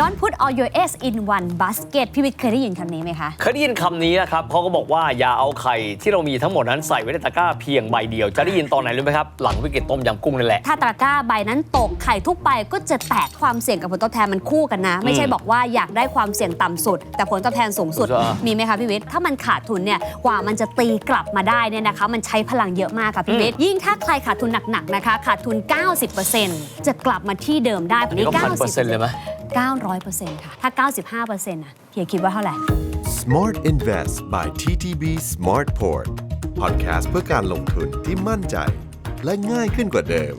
Don't put all your eggs in one basket พี่วิทย์เคยได้ยินคำนี้ไหมคะ เคยได้ยินคำนี้นะครับเขาก็บอกว่าอย่าเอาไข่ที่เรามีทั้งหมดนั้นใส่ไว้ในตะกร้าเพียงใบเดียว จะได้ยินตอนไหนรู้ไหมครับ หลังวิกฤตต้มยำกุ้งนั่นแหละ ถ้าตะกร้าใบนั้นตกไข่ทุกใบก็จะแตกความเสี่ยงกับผลตอบแทนมันคู่กันนะ ไม่ใช่บอกว่าอยากได้ความเสี่ยงต่ำสุด แต่ผลตอบแทนสูงสุด ใช่ มีไหมคะพี่วิทย์ถ้ามันขาดทุนเนี่ยกว่ามันจะตีกลับมาได้เนี่ยนะคะ มันใช้พลังเยอะมากค่ะพี่วิทย์ยิ่งถ้าใครขาดทุนหนักๆนะคะ ขาดทุน 90%จะกลับมาที่เดิมได้อันนี้ก็พันเปอร์เซ็นต์เลยไหม900%ค่ะ ถ้า 95%นะเฮียคิดว่าเท่าไหร่ Smart Invest by TTB Smartport Podcast เพื่อการลงทุนที่มั่นใจ และง่ายขึ้นกว่าเดิม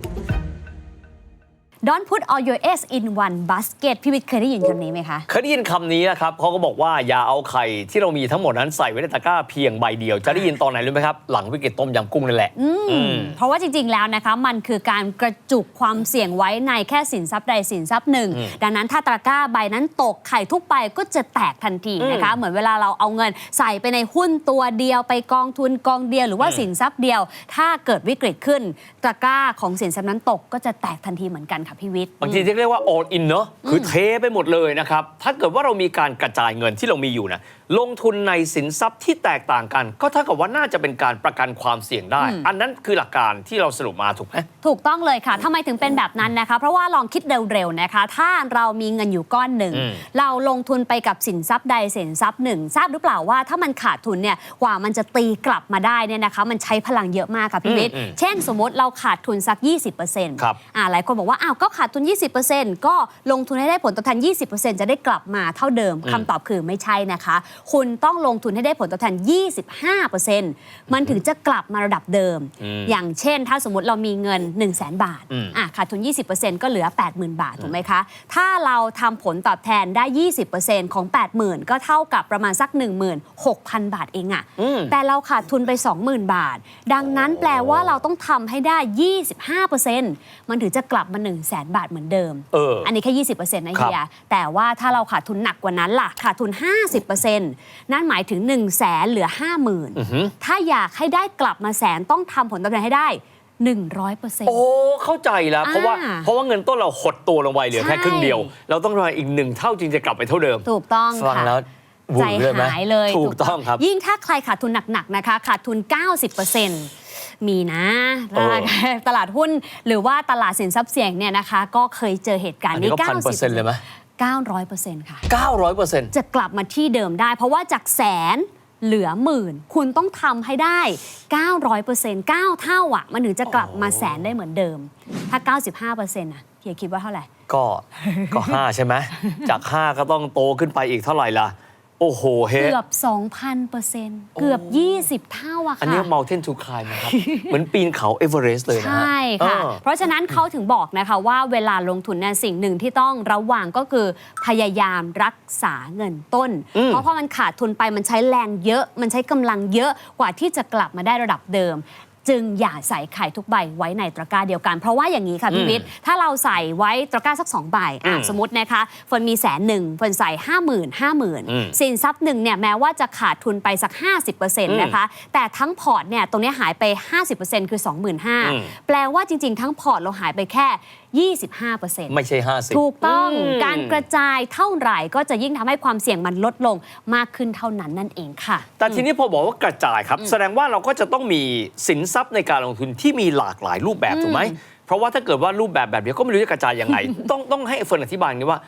Don't put all your eggs in one basket พี่วิทย์เคยได้ยินคำนี้ไหมคะ เคยได้ยินคำนี้นะครับเขาก็บอกว่าอย่าเอาไข่ที่เรามีทั้งหมดนั้นใส่ไว้ในตะกร้าเพียงใบเดียว จะได้ยินตอนไหนรู้ไหมครับ หลังวิกฤตต้มยำกุ้งนั่นแหละ อืมเพราะว่าจริง ๆ แล้วนะคะ มันคือการกระจุกความเสี่ยงไว้ในแค่สินทรัพย์ใดสินทรัพย์หนึ่งดังนั้นถ้าตะกร้าใบนั้นตกไข่ทุกใบก็จะแตกทันทีนะคะ เหมือนเวลาเราเอาเงินใส่ไปในหุ้นตัวเดียวไปกองทุนกองเดียวหรือว่าสินทรัพย์เดียว ถ้าเกิดวิกฤตขึ้นตะกร้าของสินทรัพย์นั้นตกก็จะแตกทันทีเหมือนกันค่ะพี่วิทย์ บางทีเรียกว่า all in เนอะคือเทไปหมดเลยนะครับ ถ้าเกิดว่าเรามีการกระจายเงินที่เรามีอยู่นะลงทุนในสินทรัพย์ที่แตกต่างกัน ก็เท่ากับว่าน่าจะเป็นการประกันความเสี่ยงได้ อันนั้นคือหลักการที่เราสรุปมาถูกไหมถูกต้องเลยค่ะทำไมถึงเป็นแบบนั้นนะคะ เพราะว่าลองคิดเร็วๆนะคะ ถ้าเรามีเงินอยู่ก้อนหนึ่งอืมเราลงทุนไปกับสินทรัพย์ใดสินทรัพย์หนึ่งทราบหรือเปล่าว่าถ้ามันขาดทุนเนี่ยกว่ามันจะตีกลับมาได้เนี่ยนะคะ มันใช้พลังเยอะมากค่ะพี่วิทย์อืมอืมเช่นสมมติเราขาดทุนสัก 20%ครับอ่าหลายคนบอกว่าอ้าวก็ขาดทุน 20%ก็ลงทุนให้ได้ผลตอบแทน 20%จะได้กลับมาเท่าเดิมคำตอบคือไม่ใช่นะคะคุณต้องลงทุนให้ได้ผลตอบแทน 25%มันถึงจะกลับมาระดับเดิมอืมอย่างเช่น ถ้าสมมติเรามีเงิน 1 0 0 0 0แบาทอืมอะขาดทุน 20%ก็เหลือ 80,000 บาท ถูกไหมคะ ถ้าเราทำผลตอบแทนได้ 20%ของ 80,000 ก็เท่ากับประมาณสัก 16,000 บาทเองอะอืมแต่เราขาดทุนไป 20,000 บาท ดังนั้นแปลว่าเราต้องทำให้ได้ 25%มันถึงจะกลับมา 1 0 0 0 0แบาทเหมือนเดิมเอออันนี้แค่ 20%นะครัเฮีบยแต่ว่าถ้าเราขาดทุนหนักกว่านั้นล่ะ ขาดทุน 50%นั่นหมายถึง 1 0 0 0 0แสนเหลือ 50,000 ถ้าอยากให้ได้กลับมาแสนต้องทำผลตอบแทนให้ได้ 100%โอ้ เข้าใจแล้ว เพราะว่า อ่าเพราะว่าเงินต้นเราหดตัวลงไปเหลือแค่ใช่ ครึ่งเดียว เราต้องรออีกหนึ่งเท่าจึงจะกลับไปเท่าเดิม ถูกต้องฟังค่ะ แล้ววูใจบเลยไหมหายเลยถูกต้องครับ ยิ่งถ้าใครขาดทุนหนัก ๆ นะคะ ขาดทุน 90%มีนะเออตลาดหุ้นหรือว่าตลาดสินทรัพย์เสี่ยงเนี่ยนะคะ ก็เคยเจอเหตุการอันณ์นี้นี้ก็พันเปอร์เซ็นต์เลยไหม 900%ค่ะเก้าร้อยเปอร์เซ็นต์จะกลับมาที่เดิมได้ เพราะว่าจากแสนเหลือหมื่น คุณต้องทำให้ได้ 900% 9 เท่าอะ มันถึงจะกลับมาแสนได้เหมือนเดิม ถ้า 95%อะเฮียคิดว่าเท่าไหร่ ก็ก็ห้าใช่ไหมจากห้าก็ต้องโตขึ้นไปอีกเท่าไหร่ล่ะ โอ้โหเฮ้เกือบ 2,000%เกือบ 20 เท่าอะค่ะ อันนี้ mountain to climb นะครับ เหมือนปีนเขาเอเวอเรสต์เลยนะฮะใช่ค่ะเออเพราะฉะนั้นเขาถึงบอกนะคะว่าเวลาลงทุนเนี่ยสิ่งหนึ่งที่ต้องระวังก็คือพยายามรักษาเงินต้นเพราะพอมันขาดทุนไปมันใช้แรงเยอะ มันใช้กำลังเยอะกว่าที่จะกลับมาได้ระดับเดิม จึงอย่าใส่ไข่ทุกใบไว้ในตะกร้าเดียวกัน เพราะว่าอย่างนี้ค่ะพี่วิทย์ถ้าเราใส่ไว้ตะกร้าสักสองใบอะอืมสมมตินะคะฝนมีแสนหนึ่งฝนใส่ห้าหมื่นห้าหมื่นอืมสินทรัพย์หนึ่งเนี่ยแม้ว่าจะขาดทุนไปสัก 50%นะคะแต่ทั้งพอร์ตเนี่ยตรงเนี้ยหายไป 50%คืออืม25,000แปลว่าจริง ๆ ทั้งพอร์ตเราหายไปแค่ 25%ไม่ใช่ห้าสิบถูกต้องอืม การกระจายเท่าไหร่ก็จะยิ่งทำให้ความเสี่ยงมันลดลงมากขึ้นเท่านั้นนั่นเองค่ะ แต่ทีนี้พอบอกว่ากระจายครับ แสดงว่าเราก็จะต้องมีสินทรัพย์ในการลงทุนที่มีหลากหลายรูปแบบถูกไหมเพราะว่าถ้าเกิดว่ารูปแบบแบบเดียวก็ไม่รู้จะกระจายยังไง ต้องต้องให้เฟิร์นอธิบายนี้ว่า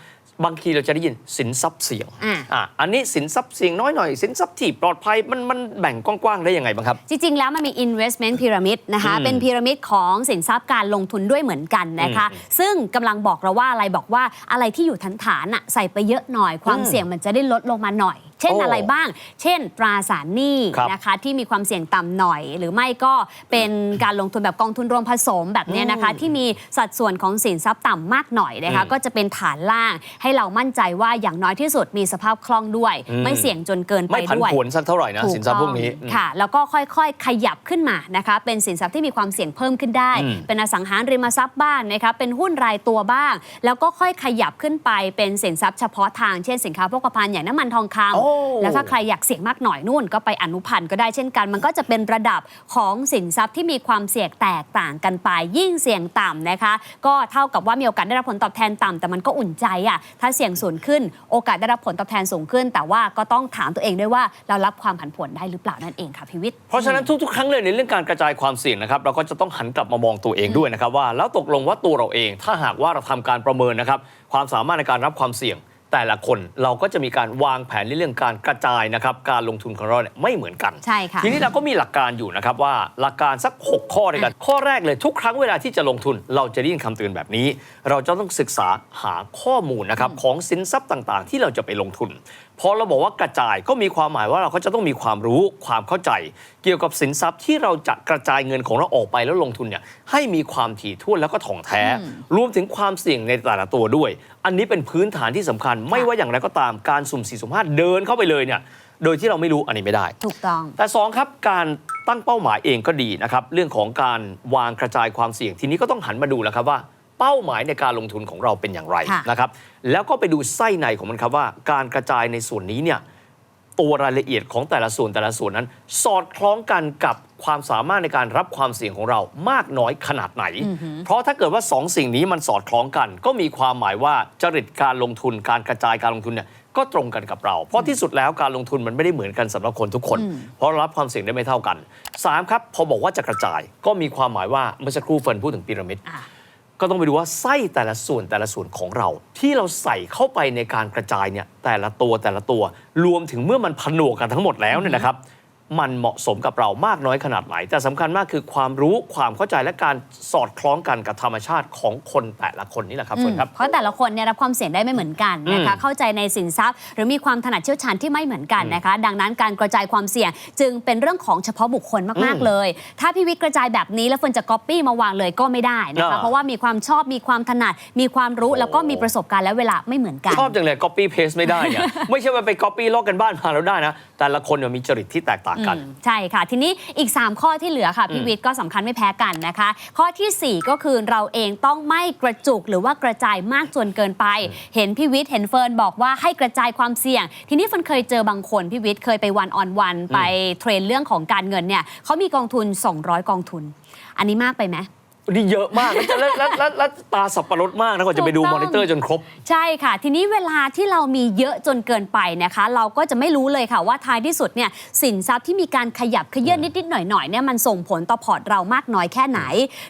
บางทีเราจะได้ยินสินทรัพย์เสี่ยงอะอะอันนี้สินทรัพย์เสี่ยงน้อยหน่อย สินทรัพย์ที่ปลอดภัยมันมันแบ่งกว้างๆได้ยังไงบ้างครับ จริง ๆ แล้วมันมี investment pyramid นะคะอืมเป็นพีระมิดของสินทรัพย์การลงทุนด้วยเหมือนกันนะคะ ซึ่งกำลังบอกเราว่าอะไรบอกว่าอะไรที่อยู่ฐานฐานๆอะใส่ไปเยอะหน่อยความอืมเสี่ยงมันจะได้ลดลงมาหน่อยเช่นโอ้อะไรบ้าง เช่น ตราสารหนี้ครับนะคะที่มีความเสี่ยงต่ำหน่อย หรือไม่ก็เป็นการลงทุนแบบกองทุนรวมผสมแบบเนี้ยนะคะ ที่มีสัดส่วนของสินทรัพย์ต่ำมากหน่อยนะคะอืมก็จะเป็นฐานล่างให้เรามั่นใจว่าอย่างน้อยที่สุดมีสภาพคล่องด้วยอืมไม่เสี่ยงจนเกินไปไม่ผันด้วยผวนสักเท่าไหร่นะถูกสินทรัพย์พวกนี้ต้องค่ะ แล้วก็ค่อยๆ ขยับขึ้นมานะคะ เป็นสินทรัพย์ที่มีความเสี่ยงเพิ่มขึ้นได้อืมเป็นอสังหาริมทรัพย์บ้างนะคะเป็นหุ้นรายตัวบ้าง แล้วก็ค่อยขยับขึ้นไปเป็นสินทรัพย์เฉพาะทางเช่นสินค้าโภคภัณฑ์อย่างน้ำมันทองคำโอ้แล้วถ้าใครอยากเสี่ยงมากหน่อยนู่นก็ไปอนุพันธ์ก็ได้เช่นกัน มันก็จะเป็นระดับของสินทรัพย์ที่มีความเสี่ยงแตกต่างกันไป ยิ่งเสี่ยงต่ำนะคะ ก็เท่ากับว่ามีโอกาสได้รับผลตอบแทนต่ำแต่มันก็อุ่นใจอะถ้าเสี่ยงสูงขึ้น โอกาสได้รับผลตอบแทนสูงขึ้น แต่ว่าก็ต้องถามตัวเองด้วยว่าเรารับความผันผวนได้หรือเปล่านั่นเองค่ะพิวิทย์เพราะฉะนั้นทุกๆครั้งเลยในเรื่องการกระจายความเสี่ยงนะครับเราก็จะต้องหันกลับมามองตัวเองด้วยนะครับว่าแล้วตกลงว่าตัวเราเอง ถ้าหากว่าเราทำการประเมินนะครับความสามารถในการรับความเสี่ยง แต่ละคนเราก็จะมีการวางแผนในเรื่องการกระจายนะครับการลงทุนของเราเนี่ยไม่เหมือนกัน ใช่ค่ะ ทีนี้เราก็มีหลักการอยู่นะครับว่าหลักการสัก 6 ข้อด้วยกัน ข้อแรกเลยทุกครั้งเวลาที่จะลงทุน เราจะได้ยินคำเตือนแบบนี้ เราจะต้องศึกษาหาข้อมูลนะครับของสินทรัพย์ต่างๆ ที่เราจะไปลงทุน พอเราบอกว่ากระจายก็มีความหมายว่าเราก็จะต้องมีความรู้ความเข้าใจ เกี่ยวกับสินทรัพย์ที่เราจะกระจายเงินของเราออกไปแล้วลงทุนเนี่ยให้มีความถี่ถ้วนแล้วก็ถ่องแท้ รวมถึงความเสี่ยงในแต่ละตัวด้วย อันนี้เป็นพื้นฐานที่สำคัญ ไม่ว่าอย่างไรก็ตามการสุ่มสี่สุ่มห้าเดินเข้าไปเลยเนี่ยโดยที่เราไม่รู้อันนี้ไม่ได้ ถูกต้อง แต่สองครับการตั้งเป้าหมายเองก็ดีนะครับเรื่องของการวางกระจายความเสี่ยงทีนี้ก็ต้องหันมาดูแล้วครับว่า เป้าหมายในการลงทุนของเราเป็นอย่างไรค่ะนะครับ แล้วก็ไปดูไส้ในของมันครับว่า การกระจายในส่วนนี้เนี่ยตัวรายละเอียดของแต่ละส่วนแต่ละส่วนนั้น สอดคล้องกันกับความสามารถในการรับความเสี่ยงของเรามากน้อยขนาดไหน เพราะถ้าเกิดว่าสองสิ่งนี้มันสอดคล้องกัน ก็มีความหมายว่าจริตการลงทุนการกระจายการลงทุนเนี่ยก็ตรงกันกับเรา เพราะที่สุดแล้วการลงทุนมันไม่ได้เหมือนกันสำหรับคนทุกคน เพราะเรารับความเสี่ยงได้ไม่เท่ากันสามครับ พอบอกว่าจะกระจายก็มีความหมายว่าเมื่อสักครู่เฟิร์นพูดถึงพีระมิดอะ ก็ต้องไปดูว่าไส้แต่ละส่วนแต่ละส่วนของเรา ที่เราใส่เข้าไปในการกระจายเนี่ยแต่ละตัวแต่ละตัวรวมถึงเมื่อมันผนวกกันทั้งหมดแล้วเนี่ยนะครับ มันเหมาะสมกับเรามากน้อยขนาดไหน แต่สำคัญมากคือความรู้ความเข้าใจและการสอดคล้องกันกับธรรมชาติของคนแต่ละคนนี่แหละครับเฟิร์นครับ เพราะแต่ละคนเนี่ยรับความเสี่ยงได้ไม่เหมือนกันนะคะอืมเข้าใจในสินทรัพย์ หรือมีความถนัดเชี่ยวชาญที่ไม่เหมือนกันนะคะ ดังนั้นการกระจายความเสี่ยงจึงเป็นเรื่องของเฉพาะบุคคลมากอืมๆเลย ถ้าพี่วิทย์กระจายแบบนี้แล้วเฟิร์นจะก๊อปปี้มาวางเลยก็ไม่ได้นะคะอ่าเพราะว่ามีความชอบมีความถนัดมีความรู้โอ้แล้วก็มีประสบการณ์และเวลาไม่เหมือนกันชอบจังเลย copy paste ไม่ได้เนี่ยไม่ใช่ว่าไป copy ลอกกันบ้านมาแล้วได้นะแต่ละคนเนี่ยมีจริตที่แตกต่างกัน อืมใช่ค่ะ ทีนี้อีก 3 ข้อที่เหลือค่ะพี่วิทย์ก็สำคัญไม่แพ้กันนะคะ ข้อทีสี่ 4 ก็คือเราเองต้องไม่กระจุกหรือว่ากระจายมากจนเกินไป เห็นพี่วิทย์เห็นเฟิร์นบอกว่าให้กระจายความเสี่ยง ทีนี้เฟิร์นเคยเจอบางคนพี่วิทย์เคยไปวันออนวันไปเทรนเรื่องของการเงินเนี่ยเขามีกองทุน 200 กองทุน อันนี้มากไปไหม นี่เยอะมากแล้วแล้วแล้วแล้วแล้วตาสับปะรดมากนะกว่าจะไปดูถูกต้มองอนิเตอร์จนครบ ใช่ค่ะ ทีนี้เวลาที่เรามีเยอะจนเกินไปนะคะ เราก็จะไม่รู้เลยค่ะว่าท้ายที่สุดเนี่ยสินทรัพย์ที่มีการขยับเขยื่อนนิดๆหน่อยๆเนี่ยมันส่งผลต่อพอร์ตเรามากน้อยแค่ไหน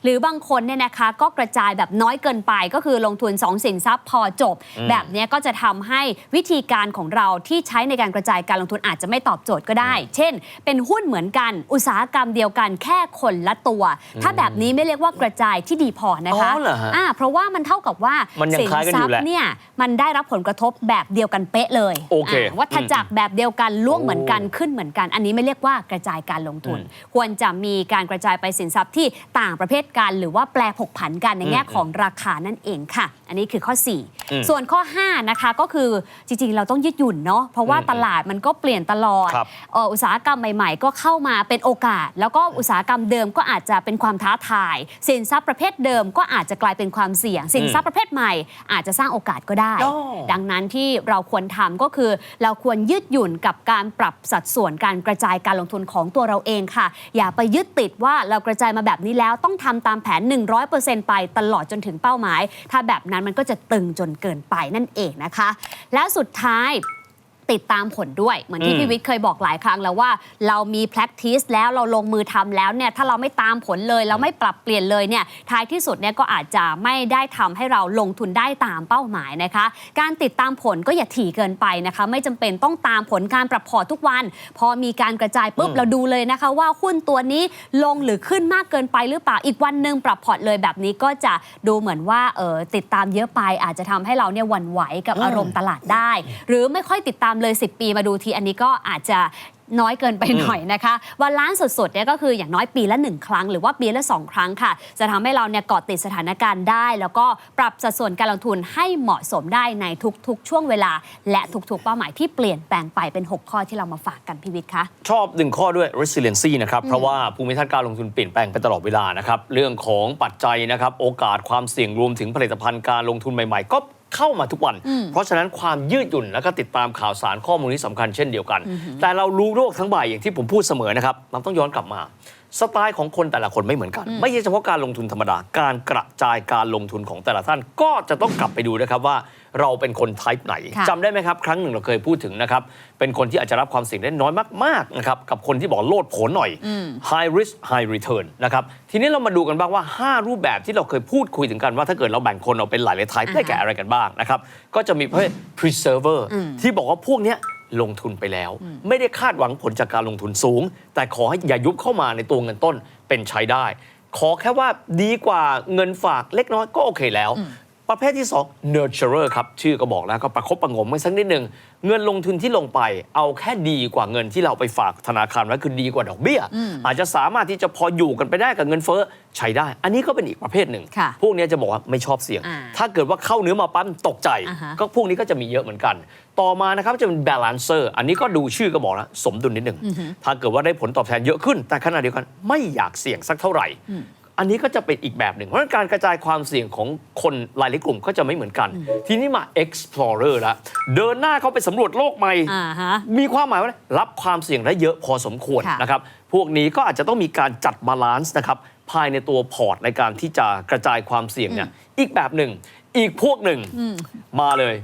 หรือบางคนเนี่ยนะคะ ก็กระจายแบบน้อยเกินไปก็คือลงทุน 2 สินทรัพย์พอจบแบบเนี้ยก็จะทำให้วิธีการของเราที่ใช้ในการกระจายการลงทุนอาจจะไม่ตอบโจทย์ก็ได้ เช่น เป็นหุ้นเหมือนกัน อุตสาหกรรมเดียวกันแค่คนละตัว ถ้าแบบนี้ไม่เรียกว่ากระจายที่ดีพอนะคะอ๋อเหรอฮะอ่าเพราะว่ามันเท่ากับว่ามันยังสินคล้ายกันทอรัยู่พแหละย์เนี่ยมันได้รับผลกระทบแบบเดียวกันเป๊ะเลยโอเคาวัฏจักรแบบเดียวกันล่วงเหมือนกันโอ้ขึ้นเหมือนกัน อันนี้ไม่เรียกว่ากระจายการลงทุน อืม ควรจะมีการกระจายไปสินทรัพย์ที่ต่างประเภทกัน หรือว่าแปลผกผันกันในแง่อืมของราคานั่นเองค่ะ อันนี้คือข้อ อืม4 ส่วนข้อ 5 นะคะก็คือจริง ๆ เราต้องยืดหยุ่นเนาะเพราะว่าอืมตลาดมันก็เปลี่ยนตลอดครับ เอ่ออุตสาหกรรมใหม่ ๆ ก็เข้ามาเป็นโอกาส แล้วก็อุตสาหกรรมเดิมก็อาจจะเป็นความท้าทายสินทรัพย์ประเภทเดิมก็อาจจะกลายเป็นความเสี่ยง สินทรัพย์ประเภทใหม่ อาจจะสร้างโอกาสก็ได้อ๋อดังนั้นที่เราควรทำก็คือ เราควรยืดหยุ่นกับการปรับสัดส่วนการกระจายการลงทุนของตัวเราเองค่ะ อย่าไปยึดติดว่าเรากระจายมาแบบนี้แล้วต้องทำตามแผน 100%ไปตลอดจนถึงเป้าหมาย ถ้าแบบนั้นมันก็จะตึงจนเกินไปนั่นเองนะคะ และสุดท้าย ติดตามผลด้วย เหมือนที่อืมพี่วิทย์เคยบอกหลายครั้งแล้วว่า เรามี practice แล้วเราลงมือทำแล้วเนี่ยถ้าเราไม่ตามผลเลยเราไม่ปรับเปลี่ยนเลยเนี่ยท้ายที่สุดเนี่ยก็อาจจะไม่ได้ทำให้เราลงทุนได้ตามเป้าหมายนะคะ การติดตามผลก็อย่าถี่เกินไปนะคะ ไม่จำเป็นต้องตามผลการปรับพอร์ตทุกวัน พอมีการกระจายปุ๊บอืมเราดูเลยนะคะว่าหุ้นตัวนี้ลงหรือขึ้นมากเกินไปหรือเปล่าอีกวันหนึ่งปรับพอร์ตเลยแบบนี้ก็จะดูเหมือนว่าเออติดตามเยอะไปอาจจะทำให้เราเนี่ยหวั่นไหวกับอืมอารมณ์ตลาดได้ หรือไม่ค่อยติดตามเลย 10 ปีมาดูทีอันนี้ก็อาจจะน้อยเกินไปหน่อยนะคะ วันล้านสดๆเนี่ยก็คืออย่างน้อยปีละ 1 ครั้ง หรือว่าปีละ 2 ครั้งค่ะ จะทำให้เราเนี่ยเกาะติดสถานการณ์ได้ แล้วก็ปรับสัดส่วนการลงทุนให้เหมาะสมได้ในทุกๆ ช่วงเวลา และทุกๆ เป้าหมายที่เปลี่ยนแปลงไปเป็น 6 ข้อที่เรามาฝากกันพี่วิทย์คะชอบหนึ่งข้อด้วย resiliency นะครับ เพราะว่าภูมิทัศน์การลงทุนเปลี่ยนแปลงไปตลอดเวลานะครับเรื่องของปัจจัยนะครับโอกาสความเสี่ยงรวมถึงผลิตภัณฑ์การลงทุนใหม่ ๆ ก็ เข้ามาทุกวัน เพราะฉะนั้นความยืดหยุ่นแล้วก็ติดตามข่าวสารข้อมูลนี้สำคัญเช่นเดียวกัน แต่เรารู้โลกทั้งใบอย่างที่ผมพูดเสมอนะครับเราต้องย้อนกลับมา สไตล์ของคนแต่ละคนไม่เหมือนกัน ไม่ใช่เฉพาะการลงทุนธรรมดา การกระจายการลงทุนของแต่ละท่านก็จะต้องกลับไปดูนะครับว่าเราเป็นคนไทป์ไหนค่ะจำได้ไหมครับ ครั้งหนึ่งเราเคยพูดถึงนะครับ เป็นคนที่อาจจะรับความเสี่ยงได้น้อยมากๆนะครับกับคนที่บอกโลดโผนหน่อย high risk high return นะครับทีนี้เรามาดูกันบ้างว่า 5 รูปแบบที่เราเคยพูดคุยถึงกันว่าถ้าเกิดเราแบ่งคนออกเป็นหลายๆ type ได้แก่อะไรกันบ้างนะครับก็จะมีประเภท preserver ที่บอกว่าพวกเนี้ย ลงทุนไปแล้ว ไม่ได้คาดหวังผลจากการลงทุนสูง แต่ขอให้อย่ายุบเข้ามาในตัวเงินต้นเป็นใช้ได้ ขอแค่ว่าดีกว่าเงินฝากเล็กน้อยก็โอเคแล้ว ประเภทที่ 2 nurturer ครับ ชื่อก็บอกแล้วก็ประคบประหงมไว้สักนิดหนึ่งเงินลงทุนที่ลงไป เอาแค่ดีกว่าเงินที่เราไปฝากธนาคารไว้คือดีกว่าดอกเบี้ย อาจจะสามารถที่จะพออยู่กันไปได้กับเงินเฟ้อใช้ได้ อันนี้ก็เป็นอีกประเภทหนึ่งค่ะพวกเนี้ยจะบอกว่าไม่ชอบเสี่ยงอ่าถ้าเกิดว่าเข้าเนื้อมาปั๊มตกใจอ่าฮะก็พวกนี้ก็จะมีเยอะเหมือนกัน ต่อมานะครับจะเป็น balancer อันนี้ก็ดูชื่อก็บอกแล้วสมดุลนิดหนึ่งถ้าเกิดว่าได้ผลตอบแทนเยอะขึ้น แต่ขณะเดียวกันไม่อยากเสี่ยงสักเท่าไหร่ อันนี้ก็จะเป็นอีกแบบหนึ่ง เพราะฉะนั้นการกระจายความเสี่ยงของคนหลายๆกลุ่มก็จะไม่เหมือนกัน ทีนี้มา explorer ละเดินหน้าเข้าไปสำรวจโลกใหม่ อ่าฮะ มีความหมายว่ารับความเสี่ยงได้เยอะพอสมควรค่ะ นะครับ พวกนี้ก็อาจจะต้องมีการจัดบาลานซ์นะครับภายในตัวพอร์ตในการที่จะกระจายความเสี่ยงเนี่ยอีกแบบหนึ่ง อีกพวกหนึ่งมาเลย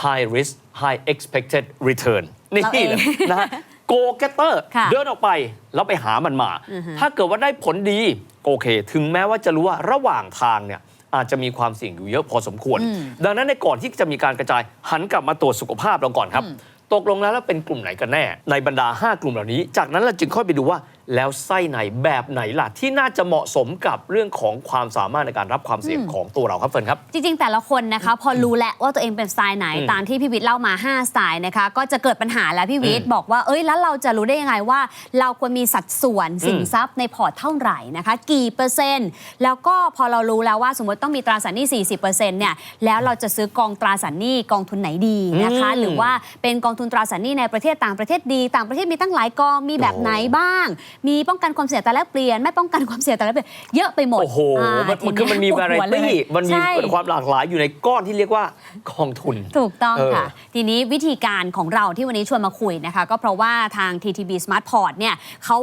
high risk high expected return นี่เราเอง เลยนะฮะ go getter ค่ะเดินออกไปแล้วไปหามันมาถ้าเกิดว่าได้ผลดีโอเค ถึงแม้ว่าจะรู้ว่าระหว่างทางเนี่ยอาจจะมีความเสี่ยงอยู่เยอะพอสมควร ดังนั้นในก่อนที่จะมีการกระจายหันกลับมาตรวจสุขภาพเราก่อนครับ ตกลงแล้วแล้วเป็นกลุ่มไหนกันแน่ ในบรรดา 5 กลุ่มเหล่านี้ จากนั้นเราจึงค่อยไปดูว่า แล้วไส้ไหนแบบไหนล่ะ ที่น่าจะเหมาะสมกับเรื่องของความสามารถในการรับความเสี่ยงของตัวเราครับเฟิร์นครับ จริงๆ แต่ละคนนะคะ พอรู้แล้วว่าตัวเองเป็นสไตล์ไหนอืมตามที่พี่วิทย์เล่ามา 5 สไตล์นะคะ ก็จะเกิดปัญหาแล้วพี่วิทย์บอกว่าเอ้ยแล้วเราจะรู้ได้ยังไงว่า เราควรมีสัดส่วนสินทรัพย์ในพอร์ตเท่าไหร่นะคะ กี่เปอร์เซ็นต์ แล้วก็พอเรารู้แล้วว่าสมมติต้องมีตราสารหนี้40%เนี่ยแล้วเราจะซื้อกองตราสารหนี้กองทุนไหนดีนะคะอืมหรือว่าเป็นกองทุนตราสารหนี้ในประเทศต่างประเทศดี ต่างประเทศมีตั้งหลายกองมีแบบไหนบ้างมีป้องกันความเสี่ยงแต่แลกเปลี่ยน ไม่ป้องกันความเสี่ยงแต่แลกเปลี่ยนเยอะไปหมดโอ้โหอ่ามันทีมันคือมันมีปวดหั variety เลยมันมีใช่ความหลากหลายอยู่ในก้อนที่เรียกว่ากองทุน ถูกต้องเออค่ะ ทีนี้วิธีการของเราที่วันนี้ชวนมาคุยนะคะ ก็เพราะว่าทาง TTB Smart Port เนี่ยเขา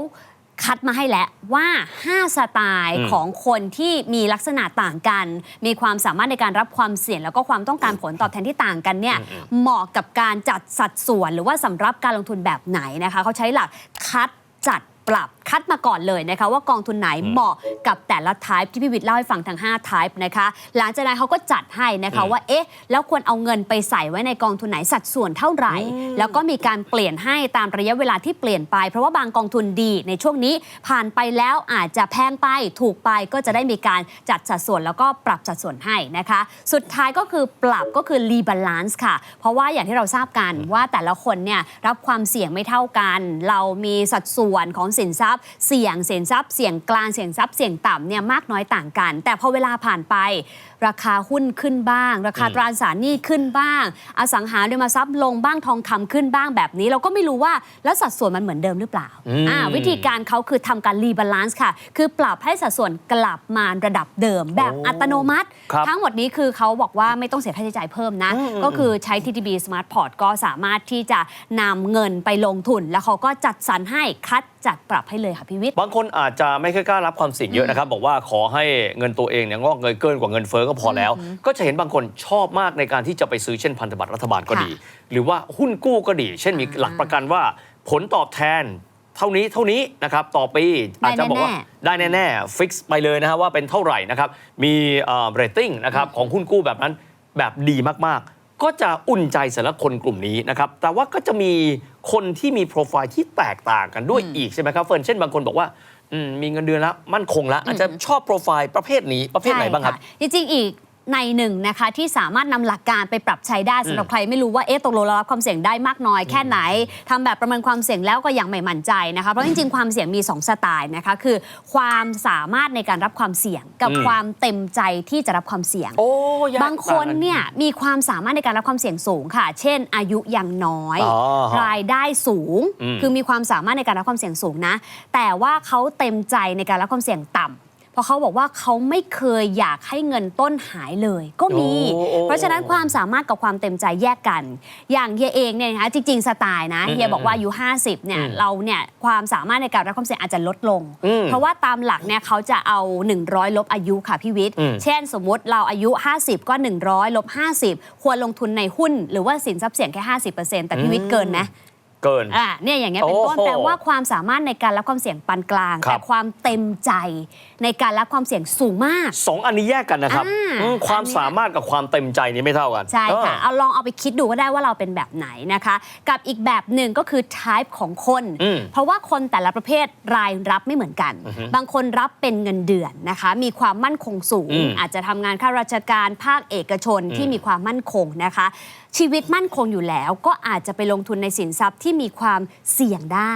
คัดมาให้แล้วว่า 5 สไตล์อืมของคนที่มีลักษณะต่างกัน มีความสามารถในการรับความเสี่ยง แล้วก็ความต้องการผลตอบแทนที่ต่างกันเนี่ยเหมาะกับการจัดสัดส่วนหรือว่าสำหรับการลงทุนแบบไหนนะคะเขาใช้หลักคัดจัด ปรับคัดมาก่อนเลยนะคะ ว่ากองทุนไหนเหมาะกับแต่ละ type ที่พี่วิทย์เล่าให้ฟังทั้ง5 type นะคะ หลังจากนั้นเขาก็จัดให้นะคะอืมว่าเอ๊ะแล้วควรเอาเงินไปใส่ไว้ในกองทุนไหนสัดส่วนเท่าไหร่ แล้วก็มีการเปลี่ยนให้ตามระยะเวลาที่เปลี่ยนไป เพราะว่าบางกองทุนดีในช่วงนี้ผ่านไปแล้วอาจจะแพงไปถูกไปก็จะได้มีการจัดสัดส่วนแล้วก็ปรับสัดส่วนให้นะคะ สุดท้ายก็คือปรับก็คือ rebalance ค่ะ เพราะว่าอย่างที่เราทราบกันว่าแต่ละคนเนี่ยรับความเสี่ยงไม่เท่ากัน เรามีสัดส่วนของสินทรัพย์ เสี่ยงสินทรัพย์ เสี่ยงกลาง เสี่ยงทรัพย์ เสี่ยงต่ำเนี่ยมากน้อยต่างกัน แต่พอเวลาผ่านไป ราคาหุ้นขึ้นบ้าง ราคาตราสารหนี้ขึ้นบ้าง อสังหาริมทรัพย์ลงบ้างทองคำขึ้นบ้างแบบนี้ เราก็ไม่รู้ว่าแล้วสัดส่วนมันเหมือนเดิมหรือเปล่าอืมอ่าวิธีการเขาคือทำการรีบาลานซ์ค่ะ คือปรับให้สัดส่วนกลับมาระดับเดิม แบบโอ้อัตโนมัติครับทั้งหมดนี้คือเขาบอกว่าไม่ต้องเสียค่าใช้จ่ายเพิ่มนะ ก็คือใช้ TTB Smart Port ก็สามารถที่จะนำเงินไปลงทุน แล้วเขาก็จัดสรรให้คัดจัดปรับให้เลยค่ะพี่วิทย์บางคนอาจจะไม่ค่อยกล้ารับความเสี่ยงเยอะนะครับบอกว่าขอให้เงินตัวเองเนี่ยงอกเงยเกินกว่าเงินเฟ้อก็พอแล้ว ก็จะเห็นบางคนชอบมากในการที่จะไปซื้อเช่นพันธบัตรรัฐบาลก็ดี หรือว่าหุ้นกู้ก็ดี เช่นมีหลักประกันว่าผลตอบแทนเท่านี้เท่านี้นะครับต่อปีอาจจะบอกว่าได้แน่ๆฟิกซ์ไปเลยนะฮะว่าเป็นเท่าไหร่นะครับมีเรตติ้งนะครับของหุ้นกู้แบบนั้นแบบดีมากๆ ก็จะอุ่นใจสำหรับคนกลุ่มนี้นะครับแต่ว่าก็จะมีคนที่มีโปรไฟล์ที่แตกต่างกันด้วยอีกใช่ไหมครับเฟิร์นเช่นบางคนบอกว่า อืมมีเงินเดือนแล้วมั่นคงแล้วอาจจะชอบโปรไฟล์ประเภทนี้ประเภทไหนบ้างครับ ใช่ะจริงๆ อีก ในหนึ่งนะคะที่สามารถนำหลักการไปปรับใช้ได้สำหรับใครไม่รู้ว่าเอ๊ะตกลงเรารับความเสี่ยงได้มากน้อยแค่ไหนทำแบบประเมินความเสี่ยงแล้วก็ยังไม่มั่นใจนะคะเพราะจริงๆความเสี่ยงมี 2 สไตล์นะคะคือ ความสามารถในการรับความเสี่ยง กับอืมความเต็มใจที่จะรับความเสี่ยงโอ้ยกบางคนเนี่ยมีความสามารถในการรับความเสี่ยงสูงค่ะ เช่น อายุยังน้อยอ๋อฮะรายได้สูงอืมคือมีความสามารถในการรับความเสี่ยงสูงนะ แต่ว่าเขาเต็มใจในการรับความเสี่ยงต่ำ เพราะเขาบอกว่าเขาไม่เคยอยากให้เงินต้นหายเลย ก็มี โอ้โอ้เพราะฉะนั้นความสามารถกับความเต็มใจแยกกัน อย่างเฮียเองเนี่ยนะคะจริง ๆ สไตล์นะอืมเฮียบอกว่าอายุ50เนี่ยอืมเราเนี่ยความสามารถในการรับความเสี่ยงอาจจะลดลง อืมเพราะว่าตามหลักเนี่ยเขาจะเอา 100 ลบอายุค่ะพี่วิทย์อืม เช่นสมมุติเราอายุ 50 ก็ 100 ลบ 50 ควรลงทุนในหุ้น หรือว่าสินทรัพย์เสี่ยงแค่50%แต่พี่วิทย์เกินไหมเกิน อ่าเนี่ยอย่างเงี้ยเป็นต้นโอ้โหแปลว่าความสามารถในการรับความเสี่ยงปานกลาง ครับแต่ความเต็มใจ ในการรับความเสี่ยงสูงมาก สองอันนี้แยกกันนะครับอ่า อืมความอันนี้สามารถกับความเต็มใจนี่ไม่เท่ากันใช่ค่ะ เออ เอาลองเอาไปคิดดูก็ได้ว่าเราเป็นแบบไหนนะคะ กับอีกแบบหนึ่งก็คือ type ของคน อืมเพราะว่าคนแต่ละประเภทรายรับไม่เหมือนกัน บางคนรับเป็นเงินเดือนนะคะ มีความมั่นคงสูง อืมอาจจะทำงานข้าราชการภาคเอกชนที่มีความมั่นคงนะคะ ชีวิตมั่นคงอยู่แล้ว ก็อาจจะไปลงทุนในสินทรัพย์ที่มีความเสี่ยงได้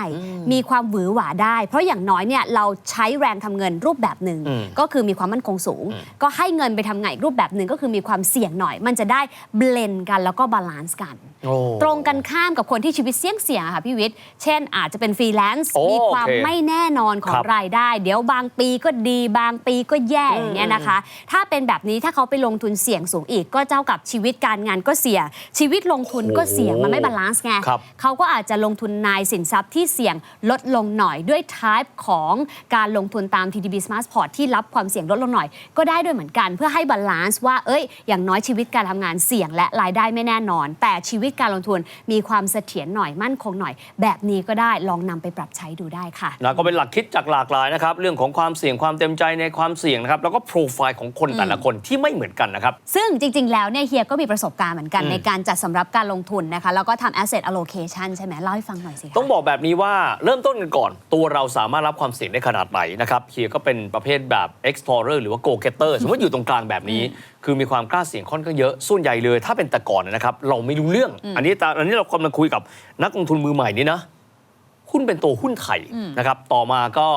มีความหวือหวาได้ เพราะอย่างน้อยเนี่ยเราใช้แรงทำเงินรูปแบบหนึ่งอืมก็คือมีความมั่นคงสูง ก็ให้เงินไปทำงานอีกรูปแบบหนึ่งก็คือมีความเสี่ยงหน่อย มันจะได้เบลนกันแล้วก็บาลานซ์กันโอ้ตรงกันข้ามกับคนที่ชีวิตเสี่ยงเสี่ยงอะค่ะพี่วิทย์เช่นอาจจะเป็นฟรีแลนซ์โอ้มีความโอเคไม่แน่นอนของครับรายได้ เดี๋ยวบางปีก็ดีบางปีก็แย่อย่างเงี้ยนะคะ ถ้าเป็นแบบนี้ถ้าเขาไปลงทุนเสี่ยงสูงอีก ก็เจ้ากับชีวิตการงานก็เสี่ยงชีวิตลงทุนก็เสี่ยงมันไม่บาลานซ์ไงครับเขาก็อาจจะลงทุนในสินทรัพย์ที่เสี่ยงลดลงหน่อยด้วย type ของการลงทุนตาม TTB Smart Port ที่รับความเสี่ยงลดลงหน่อย ก็ได้ด้วยเหมือนกันเพื่อให้บาลานซ์ว่าเอ้ย อย่างน้อยชีวิตการทำงานเสี่ยง และรายได้ไม่แน่นอน แต่ชีวิตการลงทุนมีความเสถียรหน่อยมั่นคงหน่อย แบบนี้ก็ได้ลองนำไปปรับใช้ดูได้ค่ะนะก็เป็นหลักคิดจากหลากหลายนะครับเรื่องของความเสี่ยงความเต็มใจในความเสี่ยงนะครับแล้วก็โปรไฟล์ของคนแต่ละคนที่ไม่เหมือนกันนะครับซึ่งจริง ๆ แล้วเนี่ยเฮียก็มีประสบการณ์เหมือนกันอืมในการจัดสำรับการลงทุนนะคะแล้วก็ทำ asset allocation ใช่ไหมเล่าให้ฟังหน่อยสิคะต้องบอกแบบนี้ว่าเริ่มต้นกันก่อน ตัวเราสามารถรับความเสี่ยงได้ขนาดไหนนะครับเฮียก็เป็นประเภทแบบ explorer หรือว่า go getter สมมติอยู่ตรงกลางแบบนี้ คือมีความกล้าเสี่ยงค่อนข้างเยอะส่วนใหญ่เลย ถ้าเป็นแต่ก่อนนะครับเราไม่รู้เรื่อง อันนี้ตาอันนี้เรากำลังคุยกับนักลงทุนมือใหม่นี่นะหุ้นเป็นตัวหุ้นไทยนะครับต่อมาก็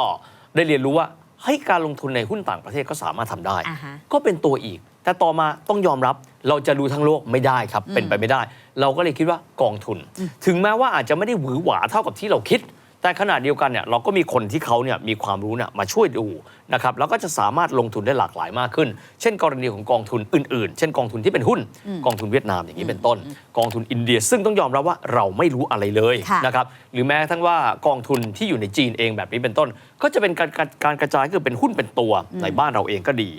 ได้เรียนรู้ว่าให้ยการลงทุนในหุ้นต่างประเทศก็สามารถทำได้อ่าฮะก็เป็นตัวอีก แต่ต่อมาต้องยอมรับเราจะรู้ทั้งโลกไม่ได้ครับเป็นไปไม่ได้ เราก็เลยคิดว่ากองทุน ถึงแม้ว่าอาจจะไม่ได้หวือหวาเท่ากับที่เราคิด แต่ขณะเดียวกันเนี่ยเราก็มีคนที่เขาเนี่ยมีความรู้เนี่ยมาช่วยดูนะครับแล้วก็จะสามารถลงทุนได้หลากหลายมากขึ้น เช่น กรณีของกองทุนอื่นๆ เช่นกองทุนที่เป็นหุ้น กองทุนเวียดนามอย่างนี้เป็นต้น กองทุนอินเดีย ซึ่งต้องยอมรับว่าเราไม่รู้อะไรเลยค่ะนะครับหรือแม้กระทั่งว่ากองทุนที่อยู่ในจีนเองแบบนี้เป็นต้น ก็จะเป็นการการการกระจายคือเป็นหุ้นเป็นตัวในบ้านเราเองก็ดี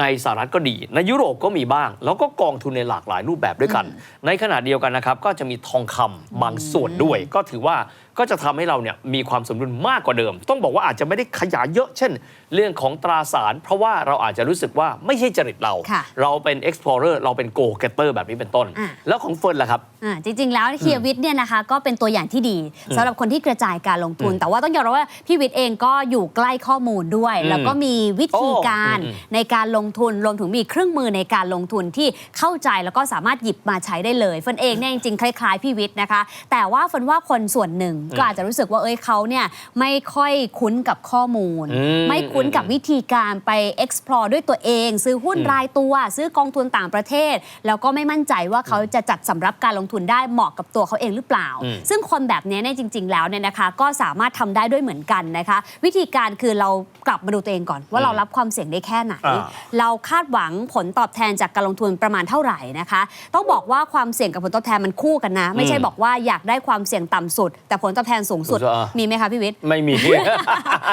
ในสหรัฐก็ดี ในยุโรปก็มีบ้าง แล้วก็กองทุนในหลากหลายรูปแบบด้วยกัน ในขณะเดียวกันนะครับ ก็จะมีทองคำบางส่วนด้วย ก็ถือว่า ก็จะทำให้เราเนี่ยมีความสมดุลมากกว่าเดิม ต้องบอกว่าอาจจะไม่ได้ขยายเยอะ เช่น เรื่องของตราสาร เพราะว่าเราอาจจะรู้สึกว่าไม่ใช่จริตเราค่ะเราเป็น explorer เราเป็น go getter แบบนี้เป็นต้นอะแล้วของเฟิร์นล่ะครับอ่าจริง ๆ แล้วเฮียวิทย์เนี่ยนะคะก็เป็นตัวอย่างที่ดีสำหรับคนที่กระจายการลงทุนอืมแต่ว่าต้องยอมรับว่าพี่วิทย์เองก็อยู่ใกล้ข้อมูลด้วยอืมแล้วก็มีวิธีการโอ้อืมในการลงทุนรวมถึงมีเครื่องมือในการลงทุนที่เข้าใจแล้วก็สามารถหยิบมาใช้ได้เลยเฟิร์นเองเนี่ยจริงๆคล้ายๆพี่วิทย์นะคะ แต่ว่าเฟิร์นว่าคนส่วนหนึ่งก็อาจจะรู้สึกว่าเอ้ยเขาเนี่ยไม่ค่อยคุ้นกับข้อมูลอืมไม่คุ้นกับวิธีการไป explore ด้วยตัวเอง ซื้อหุ้นอืมรายตัว ซื้อกองทุนต่างประเทศ แล้วก็ไม่มั่นใจว่าเขาจะจัดสำรับการลงทุนได้เหมาะกับตัวเขาเองหรือเปล่าอืมซึ่งคนแบบนี้เนี่ยจริง ๆ แล้วเนี่ยนะคะ ก็สามารถทำได้ด้วยเหมือนกันนะคะ วิธีการคือเรากลับมาดูตัวเองก่อน ว่าเรารับความเสี่ยงได้แค่ไหนอ่าเราคาดหวังผลตอบแทนจากการลงทุนประมาณเท่าไหร่นะคะ ต้องบอกว่าความเสี่ยงกับผลตอบแทนมันคู่กันนะ ไม่ใช่บอกว่าอยากได้ความเสี่ยงต่ำสุด แต่ผลตอบแทนสูงสุด อ่ามี มีไหมคะพี่วิทย์ ไม่มี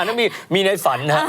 นั่นมีมีในฝันนะ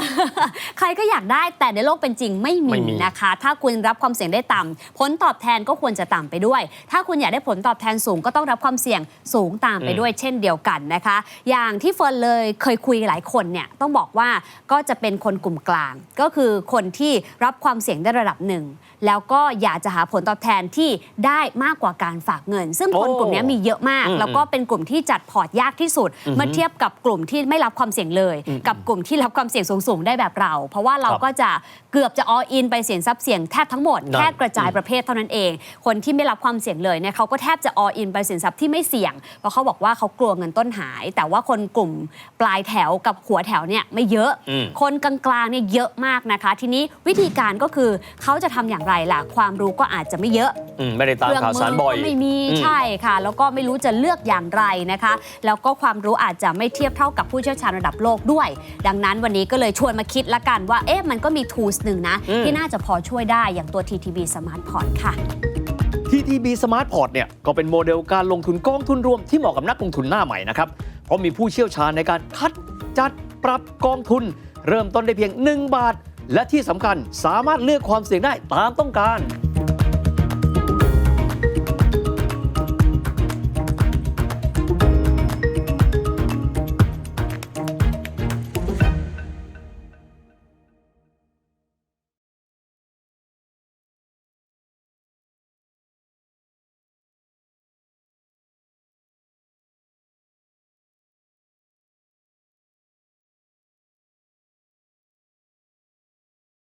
ใครก็อยากได้แต่ในโลกเป็นจริงไม่มีไม่มี นะคะ ถ้าคุณรับความเสี่ยงได้ต่ำผลตอบแทนก็ควรจะต่ำไปด้วย ถ้าคุณอยากได้ผลตอบแทนสูงก็ต้องรับความเสี่ยงสูงตามไปด้วย เช่นเดียวกันนะคะ อย่างที่เฟิร์นเลยเคยคุยกับหลายคนเนี่ยต้องบอกว่าก็จะเป็นคนกลุ่มกลาง ก็คือคนที่รับความเสี่ยงได้ระดับหนึ่ง แล้วก็อยากจะหาผลตอบแทนที่ได้มากกว่าการฝากเงิน ซึ่งคนโอ้กลุ่มนี้มีเยอะมากอืมแล้วก็เป็นกลุ่มที่จัดพอร์ตยากที่สุด เมื่อเทียบกับกลุ่มที่ไม่รับความเสี่ยงเลย กับกลุ่มที่รับความเสี่ยงสูงๆได้แบบเรา เพราะว่าเราครับก็จะเกือบจะ all in ไปเสี่ยงทรัพย์เสี่ยงแทบทั้งหมดนั่นแค่กระจายประเภทเท่านั้นเอง คนที่ไม่รับความเสี่ยงเลยเนี่ยเขาก็แทบจะ all in ไปสินทรัพย์ที่ไม่เสี่ยง เพราะเขาบอกว่าเขากลัวเงินต้นหาย แต่ว่าคนกลุ่มปลายแถวกับหัวแถวเนี่ยไม่เยอะอืมคนกลางๆเนี่ยเยอะมากนะคะ ทีนี้วิธีการก็คือเขาจะทำอย่างไรล่ะ ความรู้ก็อาจจะไม่เยอะอืมไม่ได้ตามข่าวสารบ่อย ก็ไม่มีอืม ใช่ค่ะ แล้วก็ไม่รู้จะเลือกอย่างไรนะคะแล้วแล้วก็ความรู้อาจจะไม่เทียบเท่ากับผู้เชี่ยวชาญระดับโลกด้วย ดังนั้นวันนี้ก็เลยชวนมาคิดละกันว่าเอ๊ะมันก็มี tools หนึ่งนะ อืม ที่น่าจะพอช่วยได้อย่างตัว TTB Smart Port ค่ะ TTB Smart Port เนี่ยก็เป็นโมเดลการลงทุนกองทุนรวมที่เหมาะกับนักลงทุนหน้าใหม่นะครับ เพราะมีผู้เชี่ยวชาญในการคัดจัดปรับกองทุน เริ่มต้นได้เพียง 1 บาท และที่สำคัญสามารถเลือกความเสี่ยงได้ตามต้องการ